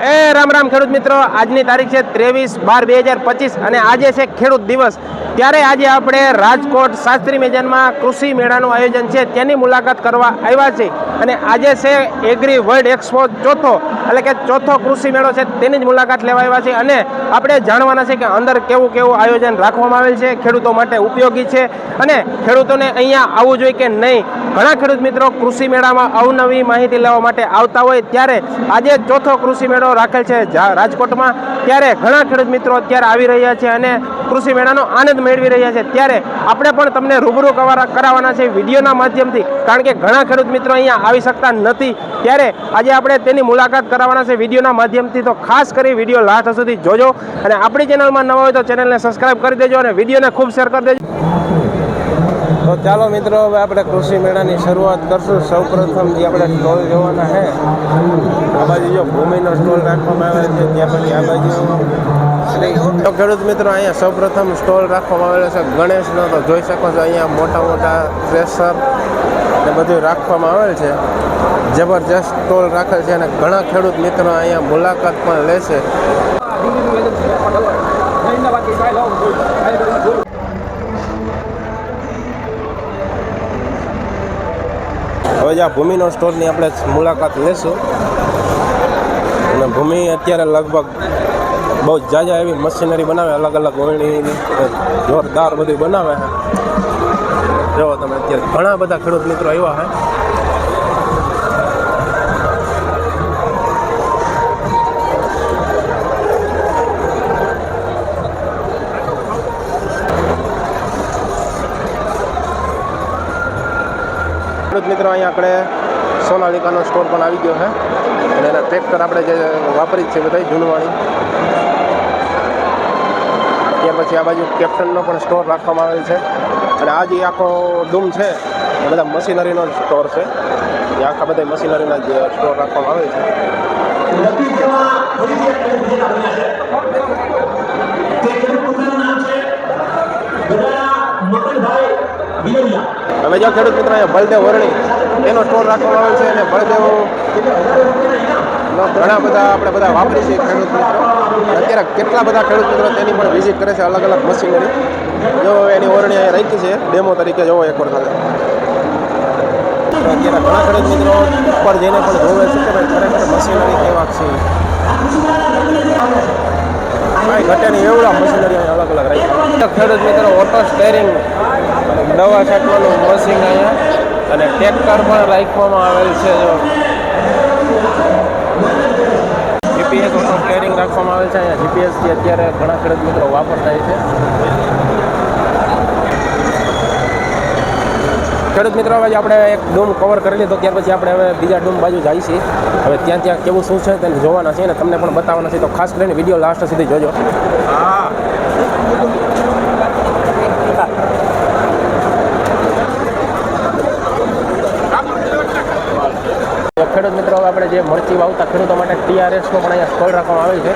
Hey! Ram Ram ખેડૂત મિત્રો. આજની તારીખ છે ત્રેવીસ બાર બે હજાર પચીસ અને આજે છે ખેડૂત દિવસ. ત્યારે આજે આપણે રાજકોટ શાસ્ત્રી મેદાનમાં કૃષિ મેળાનું આયોજન છે. તેની મુલાકાત કરવા આવ્યા છે અને આજે છે એગ્રી વર્લ્ડ એક્સપો ચોથો, એટલે કે ચોથો કૃષિ મેળો છે. તેની જ મુલાકાત લેવા આવ્યા છે અને આપણે જાણવાના છે કે અંદર કેવું કેવું આયોજન રાખવામાં આવેલ છે, ખેડૂતો માટે ઉપયોગી છે. અને ખેડૂતોને અહીંયા આવવું જોઈએ કે નહીં. ઘણા ખેડૂત મિત્રો કૃષિ મેળામાં અવનવી માહિતી લેવા માટે આવતા હોય. ત્યારે આજે ચોથો કૃષિ મેળો રાખેલ છે રાજકોટમાં. ત્યારે ઘણા ખેડૂત મિત્રો અત્યારે આવી રહ્યા છે અને કૃષિ મેળાનો આનંદ મેળવી રહ્યા છે. ત્યારે આપણે પણ તમને રૂબરૂ કરાવવા- કરાવવાના છે વિડીયોના માધ્યમથી. કારણ કે ઘણા ખેડૂત મિત્રો અહીંયા આવી શકતા નથી. ત્યારે આજે આપણે તેની મુલાકાત કરાવવાના છે વિડીયોના માધ્યમથી. તો ખાસ કરી વીડિયો લાસ્ટ સુધી જોજો. અને આપણી ચેનલમાં નવા હોય તો ચેનલને સબસ્ક્રાઇબ કરી દેજો અને વિડીયોને ખૂબ શેર કરી દેજો. તો ચાલો મિત્રો, હવે આપણે કૃષિ મેળાની શરૂઆત કરશું. સૌપ્રથમ જે આપણે સ્ટોલ જોવાના છે, આ બાજુ જો ભૂમિનો સ્ટોલ રાખવામાં આવે છે, ત્યાં પછી આ બાજુ તો ખેડૂત મિત્રો, અહીંયા સૌપ્રથમ સ્ટોલ રાખવામાં આવેલો છે. ગણેશનો તો જોઈ શકો છો, અહીંયા મોટા મોટા પ્રેશર ને બધું રાખવામાં આવેલ છે. જબરજસ્ત સ્ટોલ રાખેલ છે અને ઘણા ખેડૂત મિત્રો અહીંયા મુલાકાત પણ લેશે હવે આ ભૂમિનો સ્ટોરની આપણે મુલાકાત લેશું. અને ભૂમિ અત્યારે લગભગ બહુ જાજા એવી મશીનરી બનાવે અલગ અલગ ઓળણી જોરદાર બધું બનાવે. જો તમે અત્યારે ઘણા બધા ખેડૂત મિત્રો આવ્યા છે મિત્રો અહીંયા આપણે સોનાલિકાનો સ્ટોર પણ આવી ગયો છે. અને એના ટ્રેક્ટર આપણે જે વાપરી જ છે બધા જૂનવાણી. ત્યાર પછી આ બાજુ કેપ્ટનનો પણ સ્ટોર રાખવામાં આવેલ છે. અને આ જે આખો ડૂમ છે એ બધા મશીનરીનો સ્ટોર છે. એ આખા બધા મશીનરીના જે સ્ટોર રાખવામાં આવે છે. અમે જો ખેડૂત મિત્રો અહીંયા બલદેવ વરણી. એનો સ્ટોર રાખવામાં આવે છે અને બળદેવ ઘણા બધા આપણે બધા વાપરી છીએ ખેડૂત મિત્રો. અત્યારે કેટલા બધા ખેડૂત મિત્રો તેની પણ વિઝિટ કરે છે અલગ અલગ મશીનરી જો એની ઓરણી અહીંયા રાખી છે ડેમો તરીકે જોવો એક વખત અત્યારે ઘણા ખેડૂત મિત્રો ઉપર જઈને પણ જોવે છે કે ભાઈ ખરેખર મશીનરી કેવા છે. કાંઈ ઘટે નહીં, એવડા મશીનરી અલગ અલગ રાખી ખેડૂત મિત્રો ઓટો સ્ટેરિંગ દવા છાંટવાનું મશીન અહીંયા. અને ટ્રેક્ટર પણ રાખવામાં આવેલ છે જો. જીપીએસ ઓટો સ્ટેરિંગ રાખવામાં આવેલ છે. અહીંયા જીપીએસથી અત્યારે ઘણા ખેડૂત મિત્રો વાપરતા છે. ખેડૂત મિત્રો, હવે આપણે એક ડૂમ કવર કરી લીધો, ત્યાર પછી આપણે હવે બીજા ડૂમ બાજુ જાય છીએ હવે ત્યાં ત્યાં કેવું શું છે તેને જોવાના છે અને તમને પણ બતાવવાના છે. તો ખાસ કરીને વીડિયો લાસ્ટ સુધી જોજો. તો ખેડૂત મિત્રો આપણે જે મરચી વાવતા ખેડૂતો માટે ટીઆરએસનો પણ અહીંયા સ્ટોલ રાખવામાં આવે છે.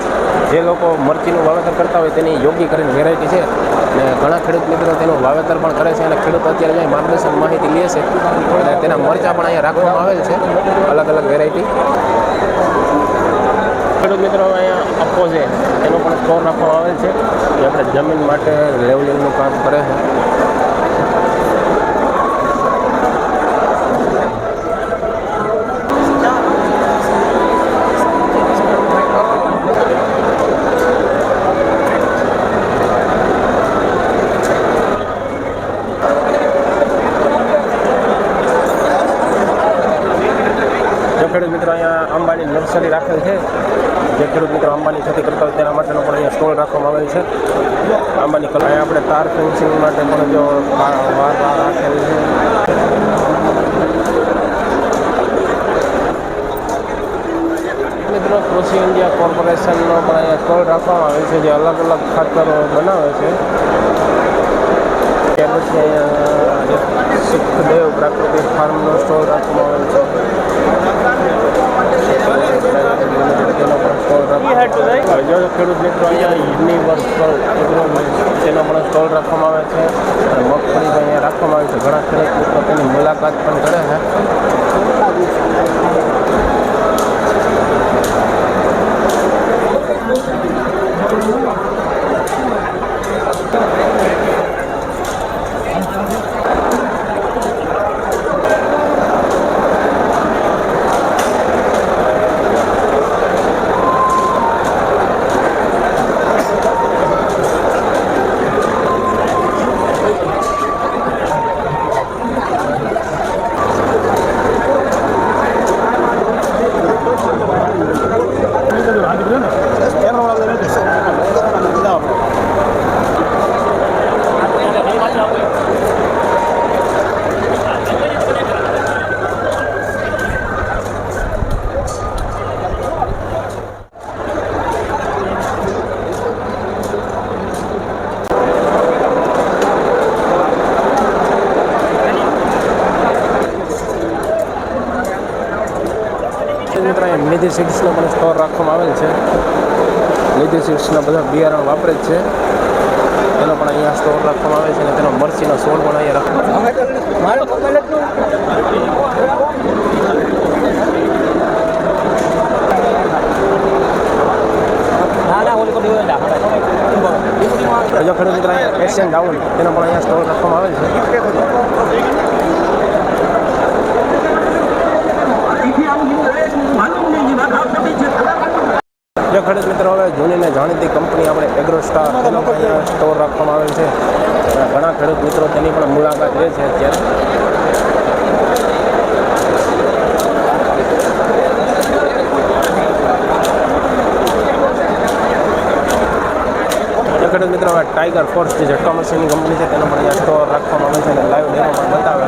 જે લોકો મરચીનું વાવેતર કરતા હોય તેની યોગ્ય કરીને વેરાયટી છે. અને ઘણા ખેડૂત મિત્રો તેનું વાવેતર પણ કરે છે અને ખેડૂતો અત્યારે જાય માર્ગદર્શન માહિતી લે છે. અને તેના મરચાં પણ અહીંયા રાખવામાં આવેલ છે. અલગ અલગ વેરાયટી. ખેડૂત મિત્રો અહીંયા અપોઝે એનો પણ સ્ટોર રાખવામાં આવેલ છે. જે આપણે જમીન માટે લેવલિંગનું કામ કરે છે જો ખેડૂત મિત્રો અહીંયા અંબાની નર્સરી રાખેલ છે. જે ખેડૂત મિત્રો અંબાની ખેતી કરતા હોય તેના માટેનો પણ અહીંયા સ્ટોલ રાખવામાં આવેલ છે. અંબાની કલા આપણે તાર ફેન્સિંગ માટે પણ જો વાર રાખેલ છે. મિત્રો, કૃષિ ઇન્ડિયા કોર્પોરેશનનો પણ અહીંયા સ્ટોલ રાખવામાં આવે છે, જે અલગ અલગ ખાતરો બનાવે છે. ત્યાર પછી અહીંયા સુખદેવ પ્રાકૃતિક ફાર્મનો સ્ટોલ રાખવામાં આવે છે તેનો પણ સ્ટોલ રાખવામાં હવે જો ખેડૂત મિત્રો અહીંયા યુનિવર્સલ તેનો પણ સ્ટોલ રાખવામાં આવે છે મગફળી અહીંયા રાખવામાં આવે છે ઘણા ખેડૂત મુલાકાત પણ કરે છે લીધી સીટ્સનો પણ સ્ટોર રાખવામાં આવેલ છે. લીધી સીટ્સના બધા બિયારણ વાપરે જ છે. તેનો પણ અહીંયા સ્ટોર રાખવામાં આવે છે અને તેનો મરચીનો છોડ પણ અહીંયા રાખવામાં જો ખેડૂત મિત્ર અહીંયા એશિયન ડાઉન તેનો પણ અહીંયા સ્ટોર રાખવામાં આવે છે જો ખેડૂત મિત્રો હવે જૂની ને જાણીતી કંપની આપણે એગ્રોસ્ટાર સ્ટોર રાખવામાં આવેલ છે. ઘણા ખેડૂત મિત્રો તેની પણ મુલાકાત લે છે અત્યારે. ખેડૂત મિત્રો ટાઈગર ફોર્સ જે ઝટકા મશીનની કંપની છે તેનો પણ અહીંયા સ્ટોર રાખવામાં આવે છે અને લાઈવ ડેમો પણ બતાવે